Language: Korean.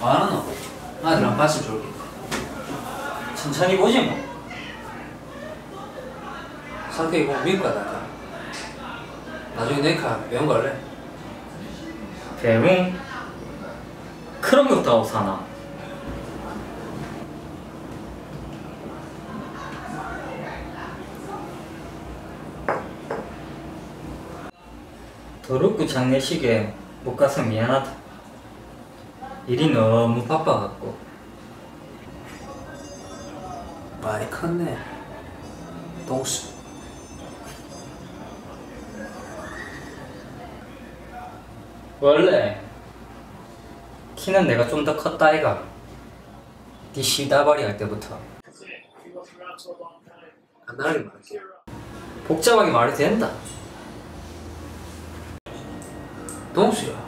안 하노? 아들랑 봤으면 좋겠다. 천천히 보지 뭐. 상태 이거 미국 가다. 나중에 내카 배운 거 할래? 배웅? 그런 것도 하고 사나? 더럽고 장례식에 못 가서 미안하다. 일이 너무 바빠갖고. 많이 컸네. 동수. 원래 키는 내가 좀 더 컸다 아이가. 네 시다발이 할 때부터. 간단하게 말할게. 복잡하게 말이 된다. 동수야.